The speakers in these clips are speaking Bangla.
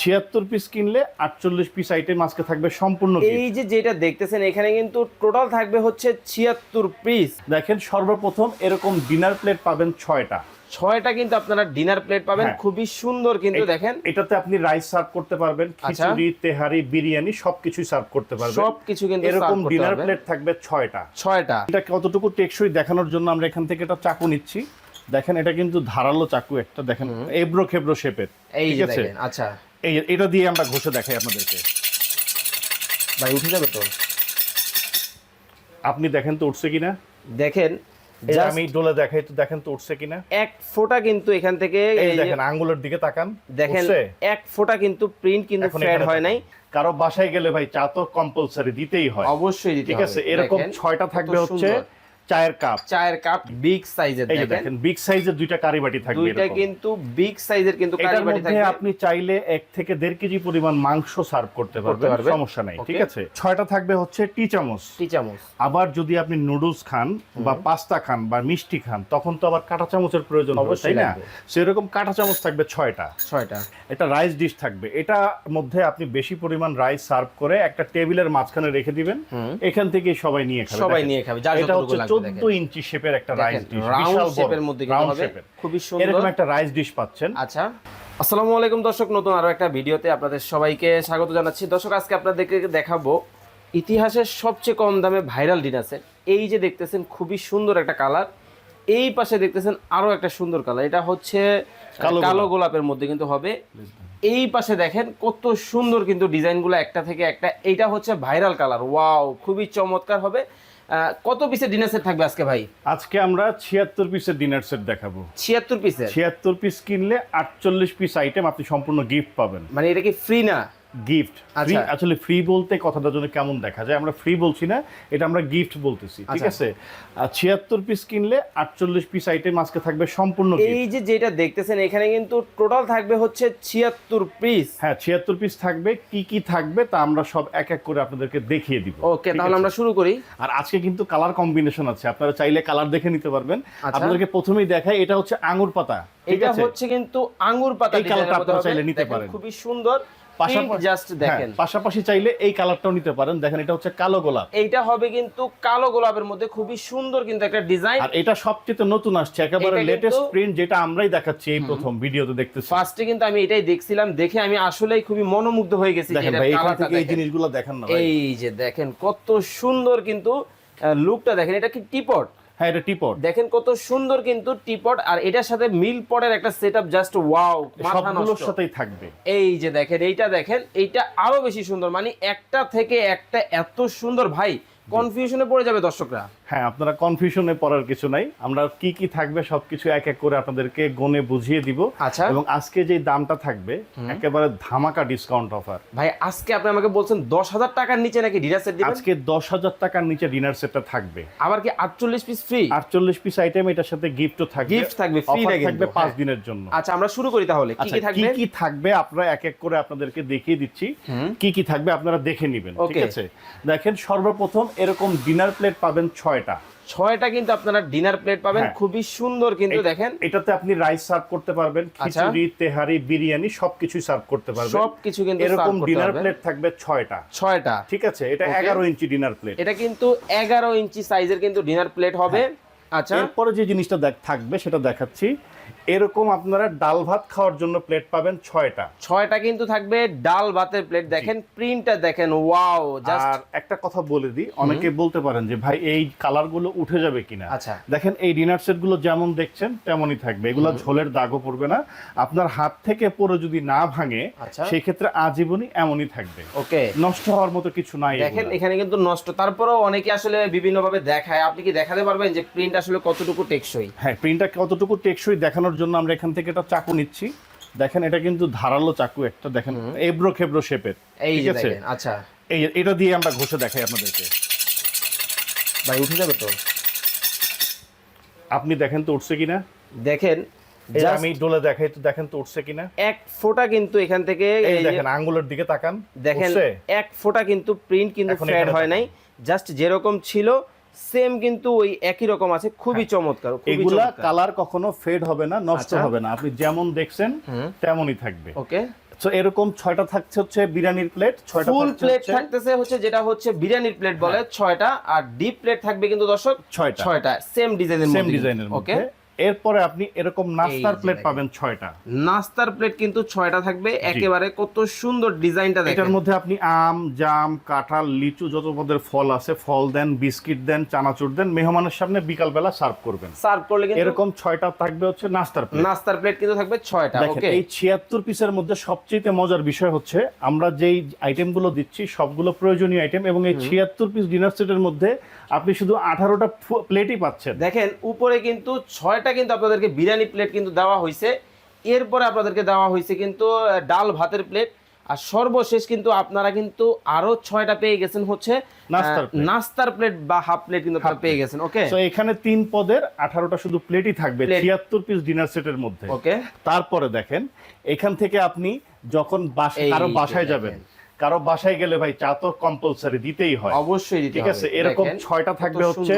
ছিয়াত্তর পিস কিনলে আটচল্লিশ পিস আইটেম আজকে থাকবে সম্পূর্ণ এই যে যেটা দেখতেছেন এখানে কিন্তু টোটাল থাকবে হচ্ছে ছিয়াত্তর পিস দেখেন সর্বপ্রথম এরকম ডিনার প্লেট পাবেন ছয়টা। ছয়টা কিন্তু আপনারা ডিনার প্লেট পাবেন হ্যাঁ। খুবই সুন্দর কিন্তু দেখেন। এটাতে আপনি রাইস সার্ভ করতে পারবেন আচ্ছা। খিচুড়ি তেহারি বিরিয়ানি সবকিছুই সার্ভ করতে পারবেন। সবকিছু কিন্তু এরকম ডিনার প্লেট থাকবে ছয়টা। ছয়টা। এটা কতটুকু টেকসই দেখানোর জন্য আমরা এখান থেকে একটা চাকু নিচ্ছি। দেখেন এটা কিন্তু ধারালো চাকু একটা দেখেন এবড়ো খেবড়ো শেপের এই ঠিক আছে? দেখেন আচ্ছা। এই এটা দিয়ে আমরা ঘষে দেখাই আপনাদেরকে। ভাই উঠে যাবে তো? আপনি দেখেন তো উঠছে কিনা? দেখেন আমি ডোলে দেখাই তো দেখেন তো উঠছে কিনা? এক ফোঁটা কিন্তু এখান থেকে এই দেখেন আঙ্গুলের দিকে তাকান দেখেন এক ফোঁটা কিন্তু প্রিন্ট কিন্তু ফেড হয় নাই। কারও বাসায় গেলে ভাই চা তো কম্পালসারি দিতেই হয়। অবশ্যই ঠিক আছে এরকম ছয়টা থাকবে হচ্ছে। চায়ের কাপ। চায়ের কাপ বিগ সাইজের এই দেখেন। বিগ সাইজের দুইটা কারি বাটি থাকবে দুইটা। কিন্তু বিগ সাইজের কিন্তু কারিবাটি মধ্যে থাকবে। আপনি চাইলে এক থেকে কেজি পরিমাণ মাংস সার্ভ করতে পারবেন। সমস্যা নাই ঠিক আছে? ছয়টা থাকবে হচ্ছে টি চামচ। টি চামচ। আবার যদি আপনি নুডলস খান বা পাস্তা খান বা মিষ্টি খান তখন তো আবার কাঁটা চামচের প্রয়োজন হবে তাই না? সেরকম কাঁটা চামচ থাকবে ছয়টা। ছয়টা। এটা রাইস ডিশ থাকবে। এটা মধ্যে আপনি বেশি পরিমাণ রাইস সার্ভ করে একটা টেবিলের মাঝখানে রেখে দিবেন। এখান থেকে সবাই নিয়ে খাবে সবাই নিয়ে খাবে এটা হচ্ছে লাগবে চোদ্দ দেখেন। ইঞ্চি শেপের একটা রাইস ডিশ shape-এর মধ্যে কিন্তু হবে। খুবই সুন্দর। এরকম একটা রাইস ডিশ পাচ্ছেন। আচ্ছা। আসসালামু আলাইকুম দর্শক নতুন আরও একটা ভিডিওতে আপনাদের সবাইকে স্বাগত জানাচ্ছি। দর্শক আজকে আপনাদেরকে দেখাবো ইতিহাসের সবচেয়ে কম দামে ভাইরাল ডিনার এই যে দেখতেছেন খুবই সুন্দর একটা কালার এই পাশে দেখতেছেন আরও একটা সুন্দর কালার এটা হচ্ছে কালো গোলাপের মধ্যে কিন্তু হবে। এই পাশে দেখেন কত সুন্দর কিন্তু ডিজাইনগুলো একটা থেকে একটা। এইটা হচ্ছে ভাইরাল কালার ওয়াও খুবই চমৎকার হবে। কত পিসের ডিনার সেট থাকবে আজকে ভাই? আজকে আমরা ছিয়াত্তর পিসের ডিনার সেট দেখাবো। ছিয়াত্তর পিসের ছিয়াত্তর পিস কিনলে আটচল্লিশ পিস আইটেম আপনি সম্পূর্ণ গিফট পাবেন। মানে এটা কি ফ্রি না? গিফট আচ্ছা। আসলে ফ্রি বলতে কথাটা জন্য কেমন দেখা যায়? আমরা ফ্রি বলছি না এটা আমরা গিফট বলতেছি ঠিক আচ্ছা। আছে? ছিয়াত্তর পিস কিনলে আটচল্লিশ পিস আইটেম আজকে থাকবে সম্পূর্ণ এই যে যেটা দেখতেছেন এখানে কিন্তু টোটাল থাকবে হচ্ছে ছিয়াত্তর পিস হ্যাঁ ছিয়াত্তর পিস থাকবে কি কি থাকবে তা আমরা সব এক এক করে আপনাদেরকে দেখিয়ে দিব ওকে তাহলে আমরা শুরু করি। আর আজকে কিন্তু কালার কম্বিনেশন আছে আপনারা চাইলে কালার দেখে নিতে পারবেন। আচ্ছা। আপনাদেরকে প্রথমেই দেখাই এটা হচ্ছে আঙ্গুর পাতা এটা হচ্ছে কিন্তু আঙ্গুর পাতা এই কালারটা আপনারা চাইলে নিতে পারেন। খুবই সুন্দর। জাস্ট দেখেন হ্যাঁ, পাশাপাশি চাইলে এই কালারটাও নিতে পারেন। দেখেন এটা হচ্ছে কালো গোলাপ। এইটা হবে কিন্তু কালো গোলাপের মধ্যে খুবই সুন্দর কিন্তু একটা ডিজাইন। আর এটা সবচেয়ে নতুন আসছে একেবারে লেটেস্ট প্রিন্ট যেটা আমরাই দেখাচ্ছি এই প্রথম ভিডিওতে দেখতেছি। ফার্স্টে কিন্তু আমি এটাই দেখছিলাম দেখে আমি আসলেই খুবই মনোমুগ্ধ হয়ে গেছি দেখেন ভাই এখান থেকে এই দেখেন। জিনিসগুলো দেখেন না এই যে দেখেন কত সুন্দর কিন্তু লুকটা দেখেন এটা কি টিপট হ্যাঁ এটা টিপট দেখেন কত সুন্দর কিন্তু টিপট আর এটার সাথে মিল পটের একটা সেটআপ জাস্ট ওয়াও সবগুলোর সাথেই থাকবে। এই যে দেখেন এইটা দেখেন এইটা আরও বেশি সুন্দর। মানে একটা থেকে একটা এত সুন্দর ভাই কনফিউশনে পড়ে যাবে দর্শকরা। হ্যাঁ আপনারা কনফিউশনে পড়ার কিছু নাই। আমরা কি কি থাকবে সবকিছু এক এক করে আপনাদেরকে গনে বুঝিয়ে দিব। আচ্ছা। এবং আজকে যে দামটা থাকবে একেবারে ধামাকা ডিসকাউন্ট অফার ভাই আজকে আপনি আমাকে বলছেন দশ হাজার টাকার নিচে নাকি ডিনার সেট দিবেন? আজকে দশ হাজার টাকার নিচে ডিনার সেটটা থাকবে। আবার কি আটচল্লিশ পিস ফ্রি আটচল্লিশ পিস আইটেম এটার সাথে গিফটও থাকবে। Gift থাকবে, না থাকবে পাঁচ হ্যাঁ। দিনের জন্য। আচ্ছা আমরা শুরু করি তাহলে। কি আচ্ছা কি কি থাকবে? কি থাকবে আপনারা এক এক করে আপনাদেরকে দেখিয়ে দিচ্ছি। কি কি থাকবে আপনারা দেখে নেবেন ঠিক আছে? দেখেন সর্বপ্রথম এরকম ডিনার প্লেট পাবেন ছয়টা। ছয়টা কিন্তু আপনারা ডিনার প্লেট পাবেন হ্যাঁ। খুবই সুন্দর কিন্তু দেখেন। এটাতে আপনি রাইস সার্ভ করতে পারবেন আচ্ছা। খিচুড়ি তেহারি বিরিয়ানি সবকিছু সার্ভ করতে পারবেন। সবকিছু কিন্তু এরকম ডিনার প্লেট থাকবে ছয়টা। ছয়টা। ঠিক আছে? এটা এগারো ইঞ্চি ডিনার প্লেট এটা কিন্তু এগারো ইঞ্চি সাইজের কিন্তু ডিনার প্লেট হবে। আচ্ছা। এরপরে যে জিনিসটা দেখ- থাকবে সেটা দেখাচ্ছি। এরকম আপনারা ডাল ভাত খাওয়ার জন্য প্লেট পাবেন ছয়টা। ছয়টা কিন্তু থাকবে ডাল ভাতের প্লেট দেখেন প্রিন্টটা দেখেন ওয়াও আর একটা কথা বলে দিই অনেকে বলতে পারেন যে ভাই এই কালারগুলো উঠে যাবে কিনা? আচ্ছা। দেখেন এই ডিনার সেটগুলো যেমন দেখছেন তেমনই থাকবে। এগুলো ঝোলের দাগও পড়বে না। আপনার হাত থেকে পরে যদি না ভাঙে আচ্ছা। সেই ক্ষেত্রে আজীবনই এমনই থাকবে। ওকে। নষ্ট হওয়ার মতো কিছু নাই দেখেন এখানে কিন্তু নষ্ট। তারপরেও অনেকে আসলে বিভিন্ন ভাবে দেখায়। আপনি কি দেখাতে পারবেন যে প্রিন্ট আসলে কতটুকু টেকসই? হ্যাঁ প্রিন্টটা কতটুকু টেকসই দেখানোর জন্য আমরা এখান থেকে একটা চাকু নিচ্ছি। দেখেন এটা কিন্তু ধারালো চাকু একটা দেখেন এবড়ো খেবড়ো শেপের এই ঠিক যে আছে? দেখেন আচ্ছা। এই এটা দিয়ে আমরা ঘষে দেখাই আপনাদেরকে। ভাই উঠে যাবে তো? আপনি দেখেন তো উঠছে কিনা? দেখেন আমি ডোলে দেখাই তো দেখেন তো উঠছে কিনা? এক ফোঁটা কিন্তু এখান থেকে এই দেখেন আঙ্গুলের দিকে তাকান দেখেন এক ফোঁটা কিন্তু প্রিন্ট কিন্তু ফেড হয় নাই। জাস্ট যেরকম ছিল সেম কিন্তু ওই একই রকম আছে খুবই চমৎকার এগুলা কালার কখনো ফেড হবে না নষ্ট আচ্ছা। হবে না। আপনি যেমন দেখছেন তেমনই থাকবে। ওকে তো এরকম ছয়টা থাকছে হচ্ছে বিরিয়ানির প্লেট ছয়টা ফুল প্লেট হ্যাঁ। থাকতেছে হচ্ছে যেটা হচ্ছে বিরিয়ানির প্লেট বলে ছয়টা। আর ডিপ প্লেট থাকবে কিন্তু দর্শক ছয়টা। ছয়টা। সেম ডিজাইনের সেম ডিজাইনের ওকে এরপরে আপনি এরকম নাস্তার প্লেট পাবেন ছয়টা। নাস্তার প্লেট কিন্তু ছয়টা থাকবে। একেবারে কত সুন্দর ডিজাইনটা দেখেন। এটার মধ্যে আপনি আম জাম কাঁঠাল লিচু যত পদের ফল আছে ফল দেন বিস্কিট দেন চানাচুর দেন মেহমানের সামনে বিকালবেলা সার্ভ করবেন। সার্ভ করলে কিন্তু এরকম ছয়টা থাকবে হচ্ছে নাস্তার প্লেট নাস্তার প্লেট কিন্তু থাকবে ছয়টা ওকে এই ছিয়াত্তর পিসের মধ্যে সবচেয়ে মজার বিষয় হচ্ছে আমরা যেই আইটেমগুলো দিচ্ছি সবগুলো প্রয়োজনীয় আইটেম এবং এই ছিয়াত্তর পিস ডিনার সেটের মধ্যে আপনি শুধু আঠারোটা প্লেটই পাচ্ছেন। দেখেন উপরে কিন্তু ছয়টা কিন্তু আপনাদেরকে বিরিয়ানি প্লেট কিন্তু দেওয়া হয়েছে এরপরে আপনাদেরকে দেওয়া হয়েছে কিন্তু ডাল ভাতের প্লেট আর সর্বশেষ কিন্তু আপনারা কিন্তু আরও ছয়টা পেয়ে গেছেন হচ্ছে নাস্তার প্লেট বা হাফ প্লেট কিন্তু আপনারা পেয়ে গেছেন ওকে তো এখানে তিন পদের আঠারোটা শুধু প্লেটই থাকবে। ছিয়াত্তর পিস ডিনার সেটের মধ্যে। ওকে তারপরে দেখেন এখান থেকে আপনি যখন কারও বাসায় যাবেন কারও বাসায় গেলে ভাই চা তো কম্পালসারি দিতেই হয়। অবশ্যই ঠিক আছে এরকম ছয়টা থাকবে হচ্ছে।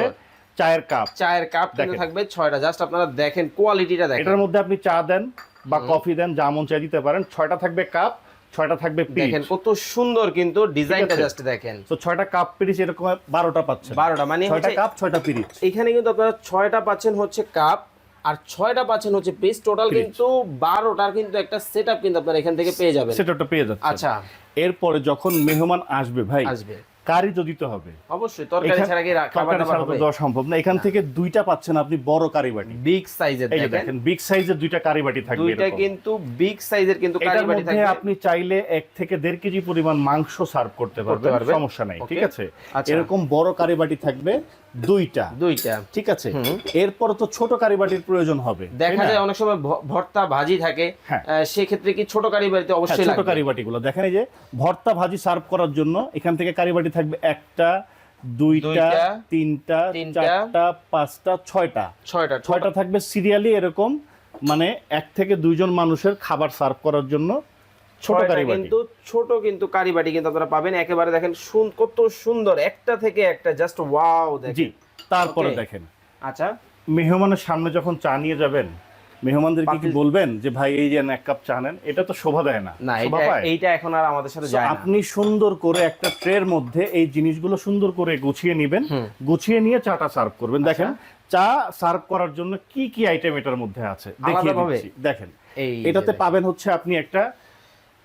চায়ের কাপ। চায়ের কাপ কিন্তু থাকবে ছয়টা। জাস্ট আপনারা দেখেন কোয়ালিটিটা দেখেন। এটার মধ্যে আপনি চা দেন বা কফি দেন যেমন চা দিতে পারেন। ছয়টা থাকবে কাপ ছয়টা থাকবে দেখেন কত সুন্দর কিন্তু ডিজাইনটা জাস্ট দেখেন। তো ছয়টা কাপ পিরিচ এরকম বারোটা পাচ্ছেন। বারোটা মানে ছয়টা কাপ ছয়টা পিরিচ এখানে কিন্তু আপনারা ছয়টা পাচ্ছেন হচ্ছে কাপ আর ছয়টা পাচ্ছেন হচ্ছে পিস টোটাল কিন্তু বারোটার কিন্তু একটা সেট কিন্তু আপনারা এখান থেকে পেয়ে যাবেন। সেটা পেয়ে যাচ্ছে আচ্ছা। এরপরে যখন মেহমান আসবে ভাই আসবে। কারি তো দিতে হবে। অবশ্যই তরকারি ছাড়া কি খাবার দাবার হবে? দেওয়া সম্ভব না। এখান থেকে দুইটা পাচ্ছেন আপনি বড় কারি বাটি। বিগ সাইজের দেখেন। দেখেন বিগ সাইজের দুইটা কারি বাটি থাকবে দুইটা কিন্তু বিগ সাইজের কিন্তু কারি বাটি থাকবে। আপনি চাইলে এক থেকে দেড় কেজি পরিমাণ মাংস সার্ভ করতে পারবেন পারবেন। সমস্যা নাই ঠিক আছে? আচ্ছা। এরকম বড় কারি বাটি থাকবে দুইটা। দুইটা। ঠিক আছে? এরপর তো ছোট কারিবাটির প্রয়োজন হবে দেখা যায় অনেক সময় ভর্তা ভাজি থাকে হ্যাঁ। সেক্ষেত্রে কি ছোট কারি বাড়িতে হ্যাঁ, অবশ্যই ছোট লাগবে? কারি বাটিগুলো দেখেন এই যে ভর্তা ভাজি সার্ভ করার জন্য এখান থেকে কারিবাটি থাকবে একটা দুইটা তিনটা, চারটা পাঁচটা ছয়টা ছয়টা ছয়টা। থাকবে সিরিয়ালি এরকম মানে এক থেকে দুইজন মানুষের খাবার সার্ভ করার জন্য ছোট কিন্তু? ছোট কিন্তু কারি বাটি কিন্তু আপনারা পাবেন। একেবারে দেখেন কত সুন্দর। একটা থেকে একটা জাস্ট ওয়াও দেখেন। তারপরে দেখেন। আচ্ছা। মেহমানের সামনে যখন চা নিয়ে যাবেন মেহমানদেরকে কি বলবেন? যে ভাই এই যে এক কাপ চা নেন। এটা তো শোভা দেয় না? এইটা এখন আর আমাদের সাথে যায় আপনি সুন্দর করে একটা ট্রের মধ্যে এই জিনিসগুলো সুন্দর করে গুছিয়ে নেবেন। গুছিয়ে নিয়ে চাটা সার্ভ করবেন। আচ্ছা। দেখেন চা সার্ভ করার জন্য কি কি আইটেম এটার মধ্যে আছে? দেখিয়ে? দেখেন এটাতে পাবেন হচ্ছে আপনি একটা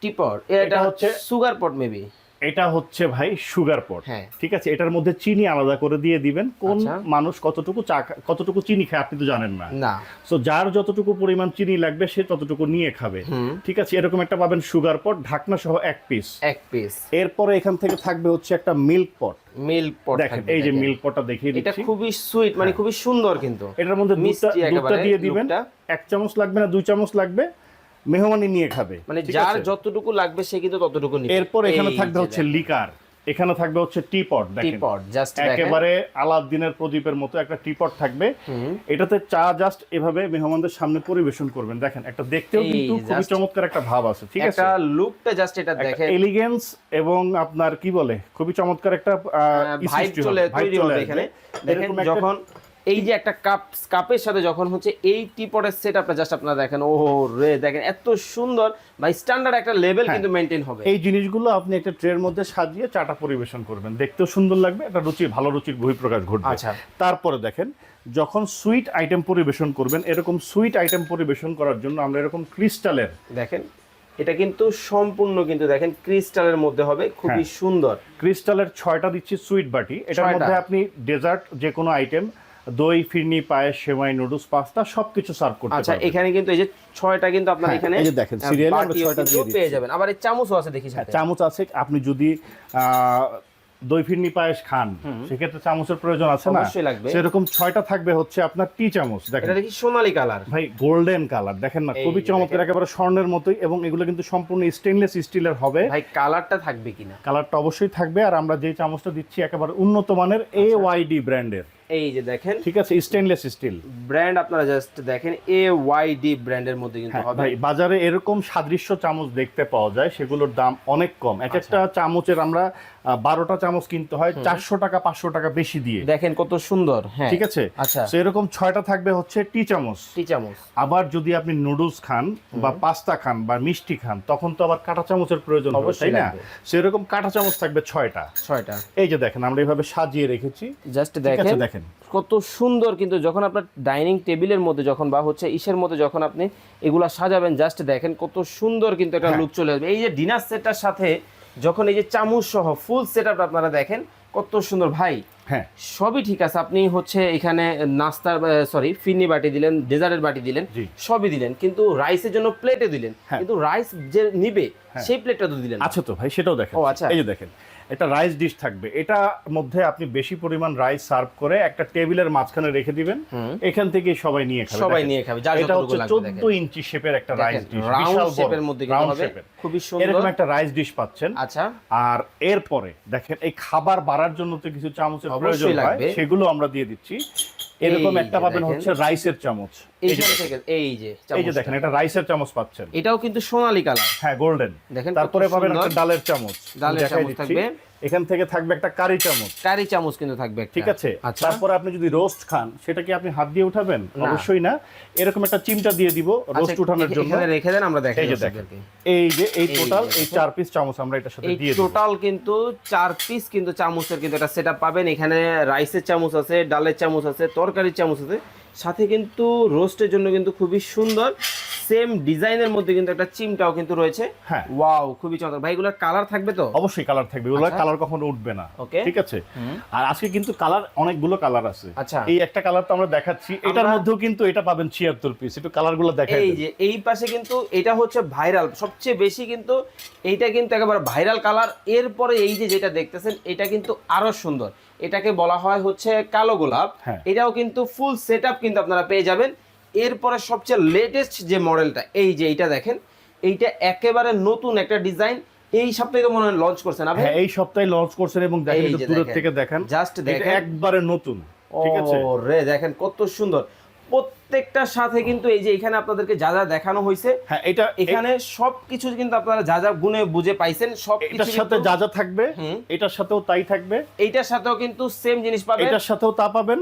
টিপট এটা এটা হচ্ছে সুগার পট মেবি এটা হচ্ছে ভাই সুগার পট হ্যাঁ। ঠিক আছে? এটার মধ্যে চিনি আলাদা করে দিয়ে দিবেন। কোন আচ্ছা। মানুষ কতটুকু চা কতটুকু চিনি খায় আপনি তো জানেন না। সো যার যতটুকু পরিমাণ চিনি লাগবে সে ততটুকু নিয়ে খাবে। ঠিক আছে? এরকম একটা পাবেন সুগার পট ঢাকনা সহ এক পিস এক পিস এরপরে এখান থেকে থাকবে হচ্ছে একটা মিল্ক পট মিল্ক পট দেখেন এই যে মিল্ক পটটা দেখিয়ে এটা খুবই সুইট মানে খুবই সুন্দর কিন্তু। এটার মধ্যে দুধটা দিয়ে দিবেন। এক চামচ লাগবে না দুই চামচ লাগবে। মেহমানি নিয়ে খাবে। মানে যার যতটুকু লাগবে সে কিন্তু ততটুকু নিবে। এরপর এখানে থাকবে হচ্ছে লিকার। এখানে থাকবে হচ্ছে টিপট দেখেন। টিপট জাস্ট একেবারে আলাদিনের প্রদীপের মতো একটা টিপট থাকবে। এটাতে চা জাস্ট এভাবে মেহমানদের সামনে পরিবেশন করবেন। দেখেন একটা দেখতেও কিন্তু খুবই চমৎকার একটা ভাব আছে ঠিক আছে? একটা লুকটা জাস্ট এটা দেখেন। এলিগেন্স এবং আপনার কি বলে? খুবই চমৎকার একটা ভাইব চলে তৈরি হবে এখানে। দেখেন যখন এই যে একটা কাপ কাপের সাথে যখন হচ্ছে এই টিপটের সেট আপটা জাস্ট আপনারা দেখেন ও রে দেখেন এত সুন্দর। বা স্ট্যান্ডার্ড একটা লেভেল হ্যাঁ। কিন্তু মেনটেন হবে। এই জিনিসগুলো আপনি একটা ট্রের মধ্যে সাজিয়ে চাটা পরিবেশন করবেন। দেখতেও সুন্দর লাগবে একটা রুচি ভালো রুচির বহিঃপ্রকাশ ঘটবে। আচ্ছা। তারপরে দেখেন যখন সুইট আইটেম পরিবেশন করবেন এরকম সুইট আইটেম পরিবেশন করার জন্য আমরা এরকম ক্রিস্টালের দেখেন এটা কিন্তু সম্পূর্ণ কিন্তু দেখেন ক্রিস্টালের মধ্যে হবে খুবই হ্যাঁ। সুন্দর। ক্রিস্টালের ছয়টা দিচ্ছি সুইট বাটি। এটার মধ্যে আপনি ডেজার্ট যে কোনো আইটেম দই ফিরনি পায়েস সেমাই নুডলস পাস্তা সবকিছু সার্ভ করতে আচ্ছা এখানে কিন্তু এই যে ছয়টা কিন্তু আপনার হ্যাঁ, এখানে এই যে দেখেন, এ আমরা ছয়টা দিয়ে দিচ্ছি। পেয়ে যাবেন। আবার এই চামচও আছে দেখি হ্যাঁ, সাথে। চামচ আছে আপনি যদি দই ফিরনি পায়েস খান সেক্ষেত্রে চামচের প্রয়োজন আছে না? অবশ্যই লাগবে। সেরকম ছয়টা থাকবে হচ্ছে আপনার টি চামচ দেখেন। এটা দেখি সোনালী কালার। ভাই গোল্ডেন কালার দেখেন না খুবই চমৎকার একেবারে স্বর্ণের মতোই এবং এগুলো কিন্তু সম্পূর্ণ স্টেনলেস স্টিলের হবে। ভাই কালারটা থাকবে কিনা? কালারটা অবশ্যই থাকবে আর আমরা যে চামচটা দিচ্ছি একেবারে উন্নত মানের এ ওয়াইডি ব্র্যান্ডের এই যে দেখেন ঠিক আছে স্টেনলেস স্টিল ব্র্যান্ড আপনারা জাস্ট দেখেন এ ওয়াই ডি ব্র্যান্ডের মধ্যে কিন্তু হ্যাঁ হবে। ভাই বাজারে এরকম সাদৃশ্য চামচ দেখতে পাওয়া যায় সেগুলোর দাম অনেক কম। এক একটা চামচের আমরা বারোটা চামচ কিনতে হয় চারশো টাকা পাঁচশো টাকা বেশি দিয়ে। দেখেন কত সুন্দর হ্যাঁ। ঠিক আছে? আচ্ছা। এরকম ছয়টা থাকবে হচ্ছে টি চামচ। টি চামচ। আবার যদি আপনি নুডলস খান বা পাস্তা খান বা মিষ্টি খান তখন তো আবার কাঁটা চামচের প্রয়োজন হবে তাই না? সেরকম কাঁটা চামচ থাকবে ছয়টা। ছয়টা। এই যে দেখেন আমরা এইভাবে সাজিয়ে রেখেছি। জাস্ট দেখেন দেখেন। কত সুন্দর কিন্তু যখন আপনার ডাইনিং টেবিলের মধ্যে যখন বা হচ্ছে ইসের মধ্যে যখন আপনি এগুলা সাজাবেন জাস্ট দেখেন কত সুন্দর কিন্তু একটা হ্যাঁ। লুক চলে আসবে। এই যে ডিনার সেটটার সাথে যখন এই যে চামচ সহ ফুল সেট আপনারা দেখেন কত সুন্দর ভাই। হ্যাঁ। সবই ঠিক আছে। আপনি হচ্ছে এখানে নাস্তার সরি ফিরনি বাটি দিলেন ডেজার্টের বাটি দিলেন সবই দিলেন। কিন্তু রাইসের জন্য প্লেটে দিলেন। হ্যাঁ। কিন্তু রাইস যে নিবে সেই প্লেটটা তো দিলেন। আচ্ছা তো ভাই সেটাও দেখেন। ও, আচ্ছা। এই যে দেখেন এটা রাইস ডিশ থাকবে। এটা মধ্যে আপনি বেশি পরিমাণ রাইস সার্ভ করে একটা টেবিলের মাঝখানে রেখে দিবেন। এখান থেকে সবাই নিয়ে খাবে। সবাই নিয়ে খাবে। এটা হচ্ছে লাগবে চোদ্দ দেখেন। ইঞ্চি শেপের একটা রাইস ডিশ রাউন্ড শেপের মধ্যে কিন্তু হবে। খুবই সুন্দর। এরকম একটা রাইস ডিশ পাচ্ছেন। আচ্ছা। আর এরপরে দেখেন এই খাবার বাড়ার জন্য তো কিছু চামচের প্রয়োজন হয় সেগুলো আমরা দিয়ে দিচ্ছি। এরকম একটা পাবেন হচ্ছে রাইসের চামচ। এই যে এই যে দেখেন এটা রাইসের চামচ পাচ্ছেন। এটাও কিন্তু সোনালী কালার। হ্যাঁ গোল্ডেন। দেখেন তারপরে পাবেন। একটা ডালের চামচ। ডালের চামচ। থাকবে। এখান থেকে থাকবে একটা কারি চামচ। কারি চামচ কিন্তু থাকবে ঠিক আছে? আচ্ছা। তারপরে আপনি যদি রোস্ট খান সেটা কি আপনি হাত দিয়ে উঠাবেন? অবশ্যই না। এরকম একটা চিমটা দিয়ে দিব রোস্ট আচ্ছা, উঠানোর জন্য। এখানে রেখে দেন আমরা দেখাই এই যে দেখেন। এই যে এই টোটাল এই চার পিস চামচ আমরা এটার সাথে দিয়ে টোটাল কিন্তু চার পিস কিন্তু চামচের কিন্তু একটা সেটআপ পাবেন। এখানে রাইসের চামচ আছে ডালের চামচ আছে তরকারির চামচ আছে। সাথে কিন্তু রোস্টের জন্য কিন্তু খুবই সুন্দর। সেম ডিজাইনের মধ্যে কিন্তু একটা চিমটাও কিন্তু রয়েছে। হ্যাঁ। ওয়াও খুবই চমৎকার। ভাই এগুলোর কালার থাকবে তো? অবশ্যই কালার থাকবে। আচ্ছা। কালার কখনো উঠবে না। Okay. ঠিক আছে? আর আজকে কিন্তু কালার অনেকগুলো কালার আছে। আচ্ছা। এই একটা কালার তো আমরা দেখাচ্ছি। এটার মধ্যেও কিন্তু এটা পাবেন ছিয়াত্তর পিস একটু কালারগুলো দেখাই এই যে এই পাশে কিন্তু এটা হচ্ছে ভাইরাল সবচেয়ে বেশি কিন্তু এইটা কিন্তু একেবারে ভাইরাল কালার এরপরে এই যে যেটা দেখতেছেন এটা কিন্তু আরও সুন্দর। এটাকে বলা হয় হচ্ছে কালো গোলাপ হ্যাঁ। এটাও কিন্তু ফুল সেট কিন্তু আপনারা পেয়ে যাবেন এরপরে সবচেয়ে লেটেস্ট যে মডেলটা এই যে এইটা দেখেন এইটা একেবারে নতুন একটা ডিজাইন এই সপ্তাহে তো মনে হয় লঞ্চ করছেন আপনি হ্যাঁ এই সপ্তাহে লঞ্চ করছেন এবং দেখেন একটু দেখেন। থেকে দেখেন জাস্ট দেখেন। একবারে নতুন ঠিক আছে ও রে দেখেন কত সুন্দর প্রত্যেকটার সাথে কিন্তু এই যে এখানে আপনাদেরকে যা যা দেখানো হয়েছে হ্যাঁ এটা এখানে সবকিছু কিন্তু আপনারা যা যা গুণে বুঝে পাইছেন সব এটার সাথে যা যা থাকবে এটার সাথেও তাই থাকবে। এইটার সাথেও কিন্তু সেম জিনিস পাবেন। এটার সাথেও তা পাবেন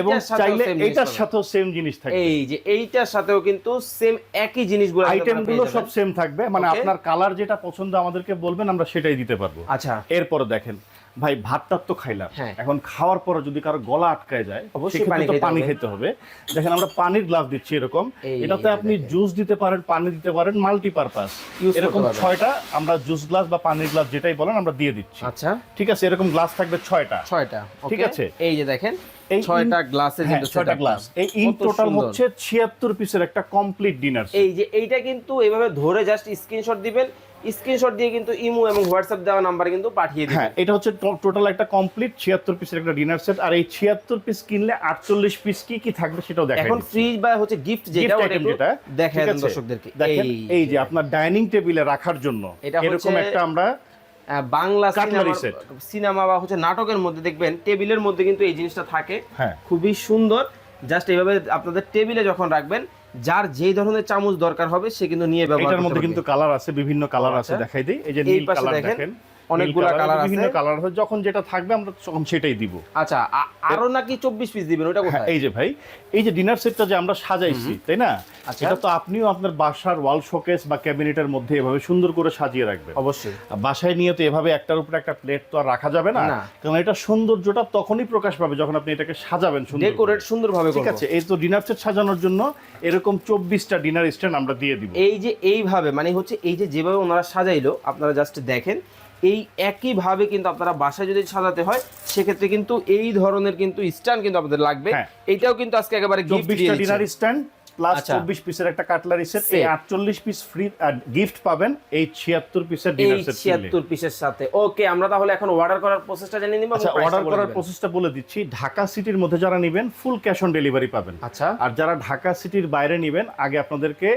এবং চাইলে এটার সাথেও সেম জিনিস থাকবে। এই যে এইটার সাথেও কিন্তু সেম একই জিনিসগুলো কিন্তু আইটেম আপনারা গুলো পেয়ে সব। সেম থাকবে মানে আপনার কালার যেটা পছন্দ আমাদেরকে বলবেন আমরা সেটাই দিতে পারব। আচ্ছা। এরপরে দেখেন ভাই ভাতটা তো খাইলাম। হ্যাঁ। এখন খাওয়ার পরে যদি কারও গলা আটকায় যায় অবশ্যই পানি খেতে হবে। খেতে হবে। দেখেন আমরা পানির গ্লাস দিচ্ছি এরকম। এটাতে আপনি জুস দিতে পারেন পানি দিতে পারেন মাল্টিপারপাস এরকম ছয়টা আমরা জুস গ্লাস বা পানির গ্লাস যেটাই বলেন আমরা দিয়ে দিচ্ছি। আচ্ছা। ঠিক আছে এরকম গ্লাস থাকবে ছয়টা। ছয়টা ঠিক আছে। এই যে দেখেন এই ছয়টা গ্লাসের হ্যাঁ কিন্তু ছয়টা গ্লাস এই ইন টোটাল হচ্ছে ছিয়াত্তর পিসের একটা কমপ্লিট ডিনার এই যে এইটা কিন্তু এইভাবে ধরে জাস্ট স্ক্রিনশট দিবেন স্ক্রিনশট দিয়ে কিন্তু ইমো এবং হোয়াটসঅ্যাপ দেওয়া নাম্বারে কিন্তু পাঠিয়ে দিবেন হ্যাঁ এটা হচ্ছে টোটাল একটা কমপ্লিট ছিয়াত্তর পিসের একটা ডিনার সেট আর এই ছিয়াত্তর পিস কিনলে আটচল্লিশ পিস কি কি থাকবে সেটাও দেখা এখন ফ্রিজ বা হচ্ছে গিফট যেটা ওটা যেটা দেন দর্শকদেরকে। দেখেন এই যে আপনার ডাইনিং টেবিলে রাখার জন্য এরকম একটা আমরা বাংলা সিনেমা সিনেমা বা হচ্ছে নাটকের মধ্যে দেখবেন টেবিলের মধ্যে কিন্তু এই জিনিসটা থাকে। হ্যাঁ। খুবই সুন্দর। জাস্ট এইভাবে আপনাদের টেবিলে যখন রাখবেন যার যেই ধরনের চামচ দরকার হবে সে কিন্তু নিয়ে ব্যবহার করতে মধ্যে কিন্তু কালার আছে বিভিন্ন কালার আছে আচ্ছা। দেখাই দিই। এই যে নীল কালার দেখেন। অনেকগুলা নীল colour বিভিন্ন কালার হয় যখন যেটা থাকবে আমরা তখন সেটাই দিব। আচ্ছা আরও নাকি চব্বিশ পিস দিবেন ওটা হ্যাঁ কোথায়? এই যে ভাই এই যে ডিনার সেটটা যে আমরা সাজাইছি তাই না? আচ্ছা। এটা তো আপনিও আপনার বাসার ওয়াল শোকেস বা ক্যাবিনেটের মধ্যে এভাবে সুন্দর করে সাজিয়ে রাখবেন। অবশ্যই। বাসায় নিয়ে তো এভাবে একটার উপরে একটা প্লেট তো আর রাখা যাবে না। কারণ এটা সৌন্দর্যটা তখনই প্রকাশ পাবে যখন আপনি এটাকে সাজাবেন সুন্দর করে। ডেকোরেট সুন্দরভাবে ঠিক আছে এই তো ডিনার সেট সাজানোর জন্য এরকম চব্বিশটা ডিনার স্ট্যান্ড আমরা দিয়ে দিব। এই যে এইভাবে মানে হচ্ছে এই যে যেভাবে ওনারা সাজাইলো আপনারা জাস্ট দেখেন এই একইভাবে কিন্তু আপনারা বাসায় যদি সাজাতে হয় সেক্ষেত্রে কিন্তু এই ধরনের কিন্তু স্ট্যান্ড কিন্তু আপনাদের লাগবে। এটাও কিন্তু আজকে একেবারে গিফট দিয়ে ডিনার স্ট্যান্ড প্লাস। চব্বিশ পিসের একটা কাটলারি সেট এই আটচল্লিশ পিস ফ্রি গিফট পাবেন এই ছিয়াত্তর পিসের এই ডিনার সেট ছিয়াত্তর পিসের সাথে। ওকে আমরা তাহলে এখন অর্ডার করার প্রসেসটা জানিয়ে নিব আচ্ছা অর্ডার করার প্রসেসটা বলে দিচ্ছি। ঢাকা সিটির মধ্যে যারা নেবেন ফুল ক্যাশ অন ডেলিভারি পাবেন। আচ্ছা। আর যারা ঢাকা সিটির বাইরে নেবেন আগে আপনাদেরকে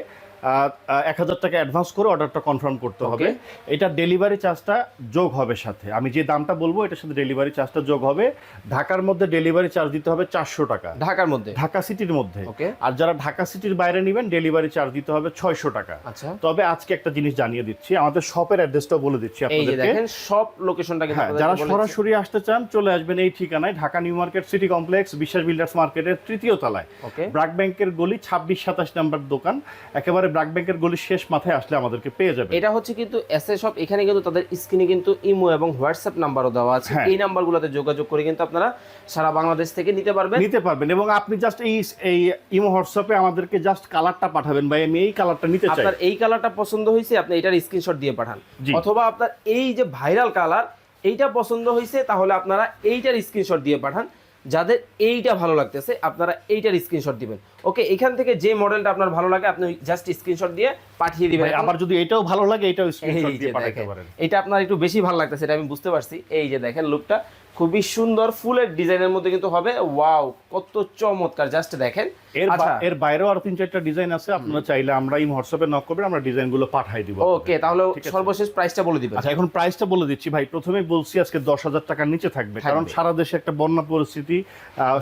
এক হাজার টাকা অ্যাডভান্স করে অর্ডারটা কনফার্ম করতে হবে। এটা ডেলিভারি চার্জটা যোগ হবে সাথে। আমি যে দামটা বলব এটার সাথে ডেলিভারি চার্জটা যোগ হবে। ঢাকার মধ্যে ডেলিভারি চার্জ দিতে হবে চারশো টাকা। ঢাকার মধ্যে? ঢাকা সিটির মধ্যে। আর যারা ঢাকা সিটির বাইরে নেবেন ডেলিভারি চার্জ দিতে হবে ছয়শো টাকা। আচ্ছা। তবে আজকে একটা জিনিস জানিয়ে দিচ্ছি আমাদের শপের অ্যাড্রেসটাও বলে দিচ্ছি আপনাদেরকে। সব লোকেশনটা হ্যাঁ যারা সরাসরি আসতে চান চলে আসবেন এই ঠিকানায় Dhaka new market city complex Biswas builders মার্কেটের তৃতীয় তলায়। ওকে ব্রাক ব্যাংকের গলি ছাব্বিশ সাতাশ নাম্বার দোকান একেবারে ব্রাক ব্যাংকের গলি শেষ মাথায় আসলে আমাদেরকে পেয়ে যাবে। এটা হচ্ছে কিন্তু এস এ শপ এখানে কিন্তু তাদের স্ক্রিনে কিন্তু ইমো এবং হোয়াটসঅ্যাপ নাম্বারও দেওয়া আছে। হ্যাঁ। এই নাম্বারগুলোতে যোগাযোগ করে কিন্তু আপনারা সারা বাংলাদেশ থেকে নিতে পারবেন। নিতে পারবেন এবং আপনি জাস্ট এই এই ইমো হোয়াটসঅ্যাপে আমাদেরকে জাস্ট কালারটা পাঠাবেন ভাই আমি এই কালারটা নিতে চাই। আপনার এই কালারটা পছন্দ হয়েছে আপনি এটার স্ক্রিনশট দিয়ে পাঠান। অথবা আপনার এই যে ভাইরাল কালার এইটা পছন্দ হয়েছে তাহলে আপনারা এইটার স্ক্রিনশট দিয়ে পাঠান। যাদের এইটা ভালো লাগতেছে আপনারা এইটার স্ক্রিনশট দিবেন। ওকে এখান থেকে যে মডেলটা আপনার ভালো লাগে আপনি জাস্ট স্ক্রিনশট দিয়ে পাঠিয়ে দিবেন। আবার যদি এটাও ভালো লাগে এটাও স্ক্রিনশট দিয়ে পাঠাতে পারেন। এটা আপনার একটু বেশি ভালো লাগতেছে এটা আমি বুঝতে পারছি। এই যে দেখেন লুকটা খুবই সুন্দর ফুলের ডিজাইনের মধ্যে কিন্তু হবে। ওয়াও কত চমৎকার জাস্ট দেখেন। এর আচ্ছা। এর বাইরেও আরও তিন চারটা ডিজাইন আছে আপনারা চাইলে আমরা এই হোয়াটসঅ্যাপে নক করবেন আমরা ডিজাইনগুলো পাঠাই দিব ওকে তাহলে সর্বশেষ প্রাইসটা বলে দিবেন। আচ্ছা এখন প্রাইসটা বলে দিচ্ছি। ভাই প্রথমে বলছি আজকে দশ হাজার টাকার নিচে থাকবে। কারণ সারা দেশে একটা বন্যা পরিস্থিতি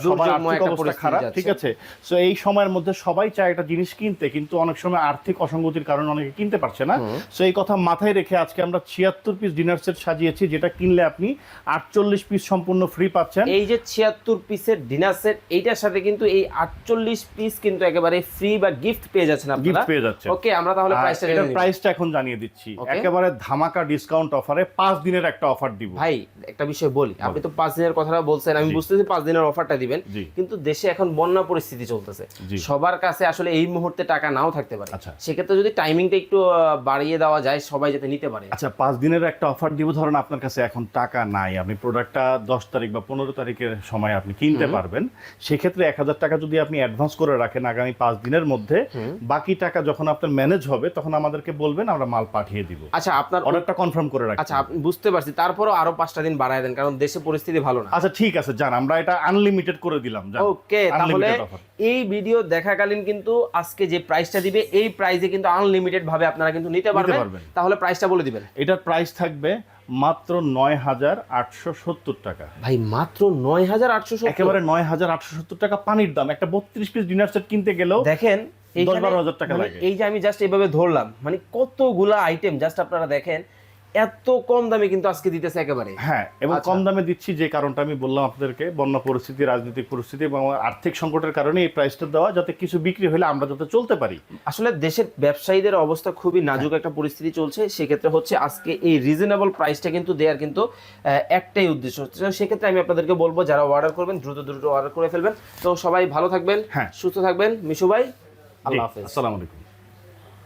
সবার আর্থিক অবস্থা খারাপ ঠিক আছে? সো এই সময়ের মধ্যে সবাই চায় একটা জিনিস কিনতে কিন্তু অনেক সময় আর্থিক অসঙ্গতির কারণে অনেকে কিনতে পারছে না। সো এই কথা মাথায় রেখে আজকে আমরা ছিয়াত্তর পিস ডিনার সেট সাজিয়েছি যেটা কিনলে আপনি আটচল্লিশ পিস সম্পূর্ণ ফ্রি পাচ্ছেন। এই যে ছিয়াত্তর পিসের ডিনার সেট এইটার সাথে কিন্তু এই আটচল্লিশ পিস কিন্তু একেবারে ফ্রি বা গিফট পেয়ে যাচ্ছেন আপনারা। গিফট পেয়ে যাচ্ছে ওকে আমরা তাহলে প্রাইসটা এটার প্রাইসটা এখন জানিয়ে দিচ্ছি। একেবারে ধামাকা ডিসকাউন্ট অফারে পাঁচ দিনের একটা অফার দিব। ভাই একটা বিষয় বলি আপনি তো পাঁচ দিনের কথাটা বলছেন আমি বুঝতেছি পাঁচ দিনের অফারটা দিবেন কিন্তু দেশে এখন বন্যা পরিস্থিতি চলতেছে। সবার কাছে আসলে এই মুহূর্তে টাকা নাও থাকতে পারে। আচ্ছা। সেক্ষেত্রে যদি টাইমিংটা একটু বাড়িয়ে দেওয়া যায় সবাই যাতে নিতে পারে। আচ্ছা পাঁচ দিনের একটা অফার দিব ধরুন আপনার কাছে এখন টাকা নাই আপনি প্রোডাক্টটা দশ তারিখ বা পনেরো তারিখের সময় আপনি কিনতে পারবেন। সেক্ষেত্রে এক হাজার টাকা যদি আপনি অ্যাডভান্স করে রাখেন আগামী পাঁচ দিনের মধ্যে। বাকি টাকা যখন আপনার ম্যানেজ হবে তখন আমাদেরকে বলবেন আমরা মাল পাঠিয়ে দিব। আচ্ছা আপনার অর্ডারটা কনফার্ম করে রাখি আচ্ছা আপনি বুঝতে পারছি। তারপরও আরও পাঁচটা দিন বাড়ায় দেন কারণ দেশে পরিস্থিতি ভালো না। আচ্ছা ঠিক আছে জান আমরা এটা আনলিমিটেড করে দিলাম ওকে তাহলে এই ভিডিও দেখাকালীন কিন্তু আজকে যে প্রাইসটা দিবে এই প্রাইসে কিন্তু আনলিমিটেড ভাবে আপনারা কিন্তু নিতে পারবেন। তাহলে প্রাইসটা বলে দিবেন। এটার প্রাইস থাকবে মাত্র নয় হাজার আটশো সত্তর টাকা ভাই মাত্র নয় হাজার আটশো একেবারে নয় হাজার আটশো সত্তর টাকা পানির দাম একটা বত্রিশ পিস ডিনার সেট কিনতে গেলেও দেখেন দশ বারো হাজার টাকা মানে লাগে। এই যে আমি জাস্ট এইভাবে ধরলাম মানে কতগুলা আইটেম জাস্ট আপনারা দেখেন এত কম দামে কিন্তু আজকে দিতেছে একেবারে। হ্যাঁ এবং আচ্ছা। কম দামে দিচ্ছি যে কারণটা আমি বললাম আপনাদেরকে বন্যা পরিস্থিতি রাজনৈতিক পরিস্থিতি এবং আর্থিক সংকটের কারণে এই প্রাইসটা দেওয়া যাতে কিছু বিক্রি হলে আমরা যাতে চলতে পারি। আসলে দেশের ব্যবসায়ীদের অবস্থা খুবই নাজুক একটা পরিস্থিতি চলছে সেক্ষেত্রে হচ্ছে আজকে এই রিজনেবল প্রাইসটা কিন্তু দেওয়ার কিন্তু একটাই উদ্দেশ্য হচ্ছে। সেক্ষেত্রে আমি আপনাদেরকে বলব যারা অর্ডার করবেন দ্রুত দ্রুত অর্ডার করে ফেলবেন। তো সবাই ভালো থাকবেন হ্যাঁ। সুস্থ থাকবেন। মিশু ভাই আল্লাহ হাফেজ। আসসালামু আলাইকুম।